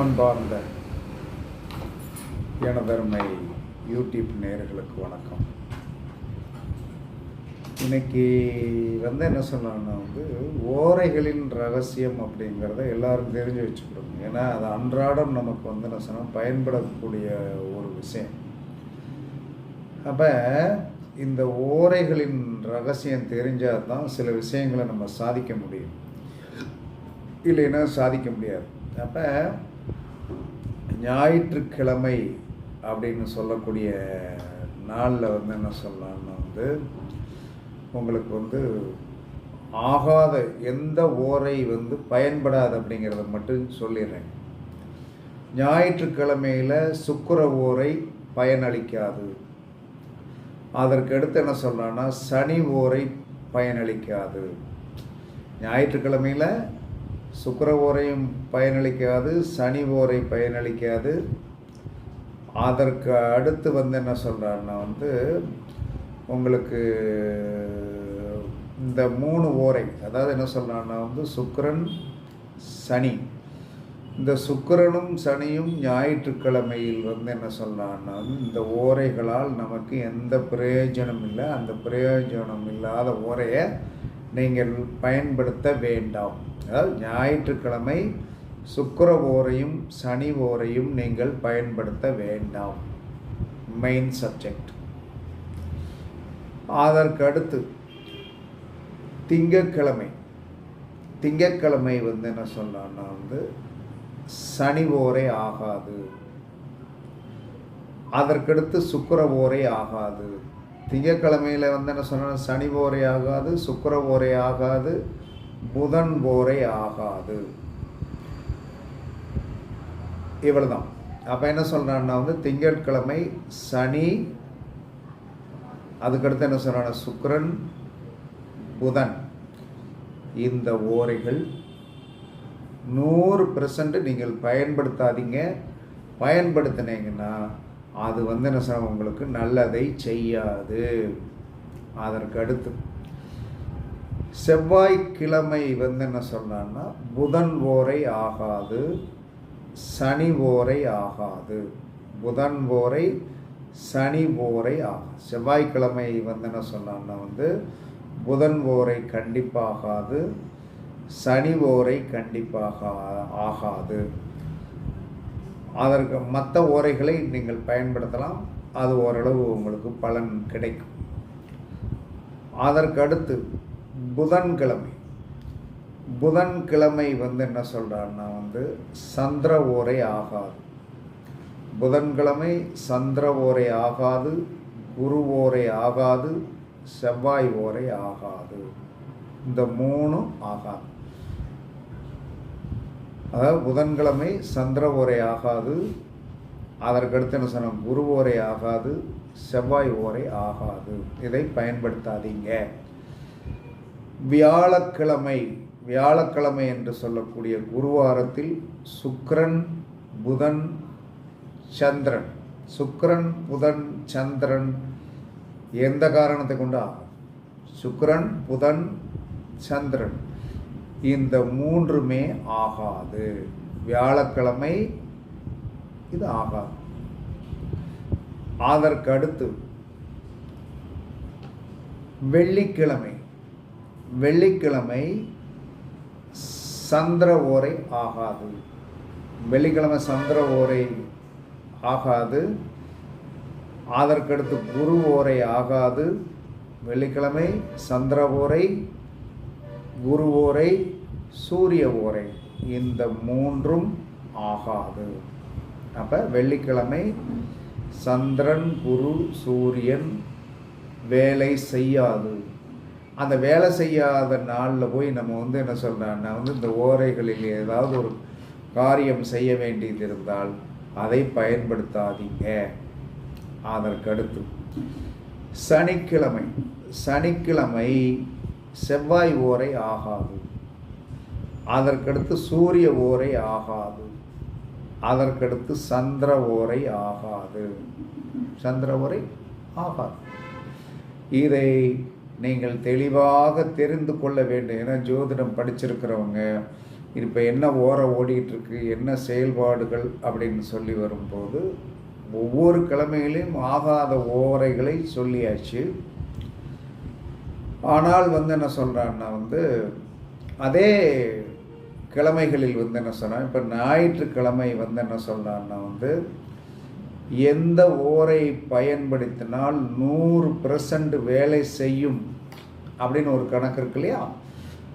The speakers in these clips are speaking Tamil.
அன்பார்ந்த எனதருமை யூடியூப் நேயர்களுக்கு வணக்கம். இன்னைக்கு வந்து என்ன சொல்லணும்னா வந்து ஓரைகளின் ரகசியம் அப்படிங்கிறத எல்லாரும் தெரிஞ்சு வச்சுக்கணும். ஏன்னா அது அன்றாடம் நமக்கு வந்து என்ன சொன்னால் பயன்படக்கூடிய ஒரு விஷயம். அப்போ இந்த ஓரைகளின் ரகசியம் தெரிஞ்சால் தான் சில விஷயங்களை நம்ம சாதிக்க முடியும். இல்லைன்னா சாதிக்க முடியாது. அப்போ ஞாயிற்றுக்கிழமை அப்படின்னு சொல்லக்கூடிய நாளில் வந்து என்ன சொல்லலாம்னு வந்து உங்களுக்கு வந்து ஆகாத எந்த ஓரை வந்து பயன்படாது அப்படிங்கிறத மட்டும் சொல்லிடுறேன். ஞாயிற்றுக்கிழமையில் சுக்கர ஓரை பயனளிக்காது. அதற்கு அடுத்து என்ன சொல்லலாம்னா சனி ஓரை பயனளிக்காது. ஞாயிற்றுக்கிழமையில் சுக்கர ஓரையும் பயனளிக்காது சனி ஓரை பயனளிக்காது. அதற்கு அடுத்து வந்து என்ன சொல்கிறாருன்னா வந்து உங்களுக்கு இந்த மூணு ஓரை அதாவது என்ன சொல்கிறான்னா வந்து சுக்கரன் சனி. இந்த சுக்கரனும் சனியும் ஞாயிற்றுக்கிழமையில் வந்து என்ன சொல்கிறான்னா வந்து இந்த ஓரைகளால் நமக்கு எந்த பிரயோஜனம் இல்லை அந்த பிரயோஜனம் இல்லாத ஓரையை நீங்கள் பயன்படுத்த வேண்டாம். அதாவது ஞாயிற்றுக்கிழமை சுக்கர ஓரையும் சனி ஓரையும் நீங்கள் பயன்படுத்த வேண்டாம். மெயின் சப்ஜெக்ட் அதற்கு அடுத்து திங்கக்கிழமை. திங்கக்கிழமை வந்து என்ன சொல்லலாம்னா வந்து சனி ஓரை ஆகாது. அதற்கடுத்து சுக்கர ஓரை ஆகாது. திங்கக்கிழமையில் வந்து என்ன சொன்னால் சனி ஓரை ஆகாது சுக்கர ஓரை ஆகாது. புதன் ஓரை ஆகாது. இவ்வளவுதான். அப்போ என்ன சொல்கிறான்னா வந்து திங்கட்கிழமை சனி அதுக்கடுத்து என்ன சொல்கிறாங்க சுக்கரன் புதன். இந்த ஓரைகள் நூறு பெர்சன்ட் நீங்கள் பயன்படுத்தாதீங்க. பயன்படுத்தினீங்கன்னா அது வந்து என்ன சொல்ல உங்களுக்கு நல்லதை செய்யாது. அதற்கு அடுத்து செவ்வாய்க்கிழமை வந்து என்ன சொன்னான்னா புதன் ஓரை ஆகாது சனி ஓரை ஆகாது. புதன் ஓரை சனி ஓரை ஆகாது. செவ்வாய்க்கிழமை வந்து என்ன சொன்னான்னா வந்து புதன் ஓரை கண்டிப்பாகாது சனி ஓரை கண்டிப்பாக ஆகாது. அதற்கு மற்ற ஓரைகளை நீங்கள் பயன்படுத்தலாம். அது ஓரளவு உங்களுக்கு பலன் கிடைக்கும். அதற்கடுத்து புதன்கிழமை. புதன்கிழமை வந்து என்ன சொல்கிறான்னா வந்து சந்திர ஓரை ஆகாது. புதன்கிழமை சந்திர ஓரை ஆகாது குரு ஓரை ஆகாது செவ்வாய் ஓரை ஆகாது. இந்த மூணும் ஆகாது. அதாவது புதன்கிழமை சந்திர ஓரை ஆகாது அதற்கடுத்து என்ன சொன்ன குரு ஓரை ஆகாது செவ்வாய் ஓரை ஆகாது. இதை பயன்படுத்தாதீங்க. வியாழக்கிழமை வியாழக்கிழமை என்று சொல்லக்கூடிய குருவாரத்தில் சுக்ரன் புதன் சந்திரன். சுக்ரன் புதன் சந்திரன் எந்த காரணத்தை கொண்டு? ஆகும் புதன் சந்திரன். இந்த மூன்றுமே ஆகாது. வியாழக்கிழமை இது ஆகாது. அதற்கு அடுத்து வெள்ளிக்கிழமை. வெள்ளிக்கிழமை சந்திர ஓரை ஆகாது. வெள்ளிக்கிழமை சந்திர ஓரை ஆகாது. அதற்கடுத்து குரு ஓரை ஆகாது. வெள்ளிக்கிழமை சந்திர ஓரை குரு ஓரை சூரிய ஓரை இந்த மூன்றும் ஆகாது. அப்போ வெள்ளிக்கிழமை சந்திரன் குரு சூரியன் வேலை செய்யாது. அந்த வேலை செய்யாத நாளில் போய் நம்ம வந்து என்ன சொல்கிறோன்னா வந்து இந்த ஓரைகளில் ஏதாவது ஒரு காரியம் செய்ய வேண்டியது இருந்தால் அதை பயன்படுத்தாதீங்க. அதற்கடுத்து சனிக்கிழமை சனிக்கிழமை செவ்வாய் ஓரை ஆகாது. அதற்கடுத்து சூரிய ஓரை ஆகாது. அதற்கடுத்து சந்திர ஓரை ஆகாது. சந்திர ஓரை ஆகாது. இதை நீங்கள் தெளிவாக தெரிந்து கொள்ள வேண்டும். ஏன்னா ஜோதிடம் படிச்சிருக்கிறவங்க இப்போ என்ன ஓர ஓடிட்டுருக்கு என்ன செயல்பாடுகள் அப்படின்னு சொல்லி வரும்போது ஒவ்வொரு கிழமையிலையும் ஆகாத ஓரைகளை சொல்லியாச்சு. ஆனால் வந்து என்ன சொல்கிறான்னா வந்து அதே கிழமைகளில் வந்து என்ன சொல்கிறான் இப்போ ஞாயிற்றுக்கிழமை வந்து என்ன சொல்கிறான்னா வந்து எந்த ஓரை பயன்படுத்தினால் நூறு பர்சன்ட் வேலை செய்யும் அப்படின்னு ஒரு கணக்கு இருக்கு இல்லையா?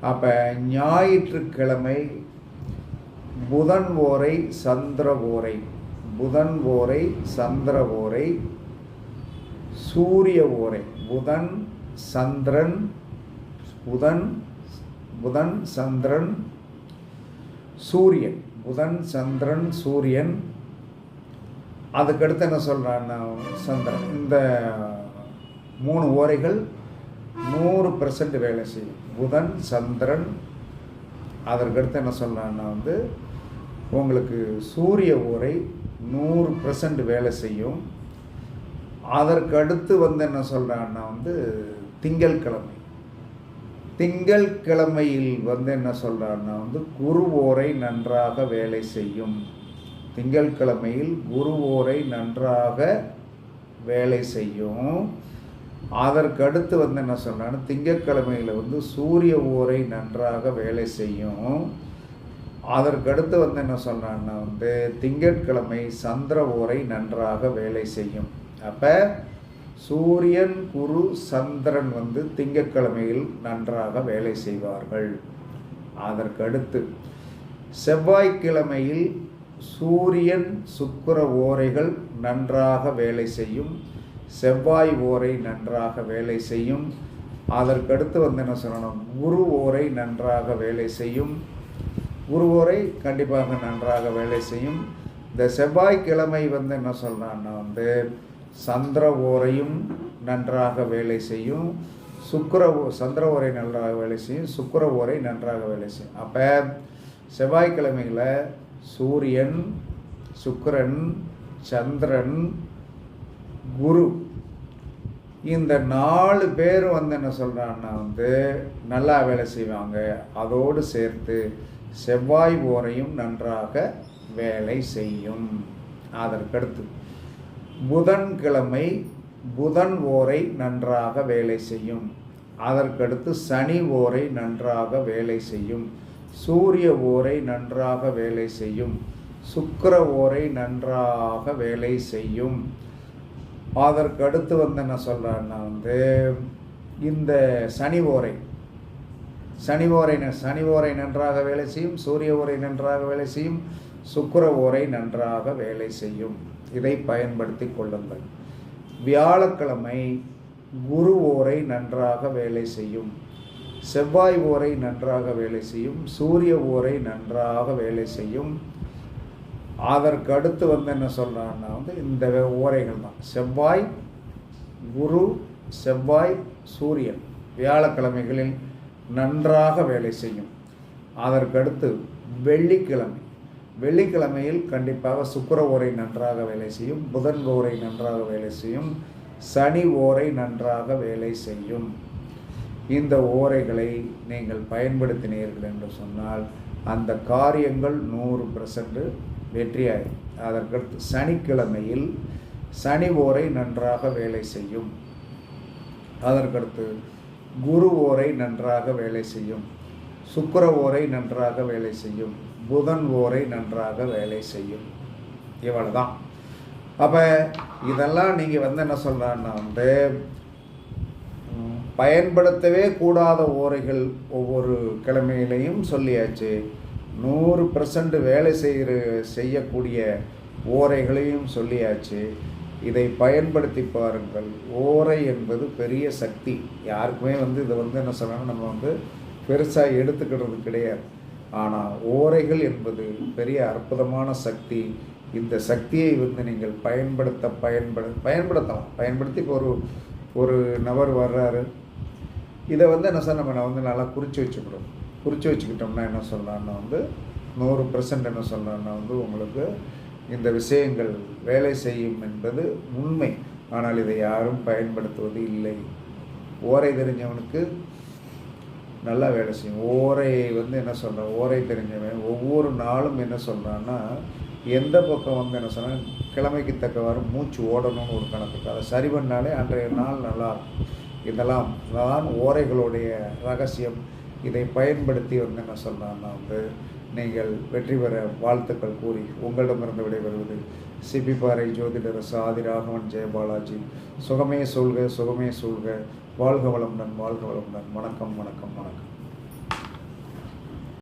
அப்போ ஞாயிற்றுக்கிழமை புதன் ஓரை சந்திர ஓரை. புதன் ஓரை சந்திர ஓரை சூரிய ஓரை. புதன் சந்திரன் புதன் புதன் சந்திரன் சூரியன். புதன் சந்திரன் சூரியன் அதுக்கடுத்து என்ன சொல்கிறான்னா சந்திரன் இந்த மூணு ஓரைகள் நூறு பெர்சன்ட் வேலை செய்யும். புதன் சந்திரன் அதற்கடுத்து என்ன சொல்கிறான்னா வந்து உங்களுக்கு சூரிய ஓரை நூறு பெர்சன்ட் வேலை செய்யும். அதற்கடுத்து வந்து என்ன சொல்கிறான்னா வந்து திங்கள்கிழமை. திங்கள்கிழமையில் வந்து என்ன சொல்கிறான்னா வந்து குரு ஓரை நன்றாக வேலை செய்யும். திங்கள்கிழமையில் குரு ஓரை நன்றாக வேலை செய்யும். அதற்கு அடுத்து வந்து என்ன சொன்னான்னு திங்கட்கிழமையில் வந்து சூரிய ஓரை நன்றாக வேலை செய்யும். அதற்கு அடுத்து வந்து என்ன சொன்னான்னா வந்து திங்கட்கிழமை சந்திர ஓரை நன்றாக வேலை செய்யும். அப்போ சூரியன் குரு சந்திரன் வந்து திங்கட்கிழமையில் நன்றாக வேலை செய்வார்கள். அதற்கடுத்து செவ்வாய்க்கிழமையில் சூரியன் சுக்கர ஓரைகள் நன்றாக வேலை செய்யும் செவ்வாய் ஓரை நன்றாக வேலை செய்யும். அதற்கடுத்து வந்து என்ன சொல்லணும்? குரு ஓரை நன்றாக வேலை செய்யும். குரு ஓரை கண்டிப்பாக நன்றாக வேலை செய்யும். இந்த செவ்வாய்க்கிழமை வந்து என்ன சொல்கிறான்னா வந்து சந்திர ஓரையும் நன்றாக வேலை செய்யும். சுக்கர ஓ- சந்திர ஓரை நன்றாக வேலை செய்யும். சுக்கிர ஓரை நன்றாக வேலை செய்யும். அப்போ செவ்வாய்க்கிழமையில் சூரியன் சுக்கரன் சந்திரன் குரு. இந்த நாலு பேர் வந்து என்ன சொல்கிறான்னா வந்து நல்லா வேலை செய்வாங்க. அதோடு சேர்த்து செவ்வாய் ஓரையும் நன்றாக வேலை செய்யும். அதற்கடுத்து புதன்கிழமை புதன் ஓரை நன்றாக வேலை செய்யும். அதற்கடுத்து சனி ஓரை நன்றாக வேலை செய்யும். சூரிய ஓரை நன்றாக வேலை செய்யும். சுக்கர ஓரை நன்றாக வேலை செய்யும். அதற்கு அடுத்து வந்து என்ன சொல்கிறேன்னா வந்து இந்த சனி ஓரை. சனி ஓரை ந- சனி ஓரை நன்றாக வேலை செய்யும் சூரிய ஓரை நன்றாக வேலை செய்யும் சுக்கர ஓரை நன்றாக வேலை செய்யும். இதை பயன்படுத்தி கொள்ளுங்கள். வியாழக்கிழமை குரு ஓரை நன்றாக வேலை செய்யும். செவ்வாய் ஓரை நன்றாக வேலை செய்யும் சூரிய ஓரை நன்றாக வேலை செய்யும். அதற்கு அடுத்து வந்து என்ன சொல்கிறான்னா வந்து இந்த ஓரைகள் தான். செவ்வாய் குரு செவ்வாய் சூரியன் வியாழக்கிழமைகளில் நன்றாக வேலை செய்யும். அதற்கடுத்து வெள்ளிக்கிழமை. வெள்ளிக்கிழமையில் கண்டிப்பாக சுக்கர ஓரை நன்றாக வேலை செய்யும் புதன் ஓரை நன்றாக வேலை செய்யும் சனி ஓரை நன்றாக வேலை செய்யும். இந்த ஓரைகளை நீங்கள் பயன்படுத்தினீர்கள் என்று சொன்னால் அந்த காரியங்கள் நூறு பர்சன்ட் வெற்றியாயிரும். அதற்கடுத்து சனிக்கிழமையில் சனி ஓரை நன்றாக வேலை செய்யும். அதற்கடுத்து குரு ஓரை நன்றாக வேலை செய்யும். சுக்கர ஓரை நன்றாக வேலை செய்யும். புதன் ஓரை நன்றாக வேலை செய்யும். இவ்வளவுதான். அப்போ இதெல்லாம் நீங்கள் வந்து என்ன சொல்கிறான்னா வந்து பயன்படுத்தவே கூடாத ஓரைகள் ஒவ்வொரு கிழமையிலையும் சொல்லியாச்சு. நூறு பர்சன்ட் வேலை செய்கிற செய்யக்கூடிய ஓரைகளையும் சொல்லியாச்சு. இதை பயன்படுத்தி பாருங்கள். ஓரை என்பது பெரிய சக்தி. யாருக்குமே வந்து இதை வந்து என்ன சொன்னாலும் நம்ம வந்து பெருசாக எடுத்துக்கிறது கிடையாது. ஆனால் ஓரைகள் என்பது பெரிய அற்புதமான சக்தி. இந்த சக்தியை வந்து நீங்கள் பயன்படுத்த பயன்படு பயன்படுத்தலாம். பயன்படுத்தி இப்போ ஒரு ஒரு நபர் வர்றாரு. இதை வந்து என்ன சார் நம்ம நான் வந்து நல்லா குறித்து வச்சுக்கணும். குறித்து வச்சுக்கிட்டோம்னா என்ன சொல்லலாம்னா வந்து நூறு பர்சன்ட் என்ன சொல்லலாம்னா வந்து உங்களுக்கு இந்த விஷயங்கள் வேலை செய்யும் என்பது உண்மை. ஆனால் இதை யாரும் பயன்படுத்துவது இல்லை. ஓரை தெரிஞ்சவனுக்கு நல்லா வேலை செய்யும். ஓரை வந்து என்ன சொல்கிறேன் ஓரை தெரிஞ்சவன் ஒவ்வொரு நாளும் என்ன சொல்கிறான்னா எந்த பக்கம் வந்து என்ன சொன்னால் கிழமைக்கு தக்கவாறு மூச்சு ஓடணும்னு ஒரு கணக்கு அதை சரி பண்ணாலே அன்றைய நாள் நல்லா இருக்கும். இதெல்லாம் தான் ஓரைகளுடைய ரகசியம். இதை பயன்படுத்தி வந்து என்ன சொல்கிறான்னா வந்து நீங்கள் வெற்றி பெற வாழ்த்துக்கள் கூறி உங்களிடமிருந்து விடைபெறுவது சிபிபாறை ஜோதிடர் சாதி ராகவன் ஜெயபாலாஜி. சுகமே சொல்க சுகமே சொல்க வாழ்க வளமுடன் வாழ்க வளமுடன். வணக்கம் வணக்கம் வணக்கம்.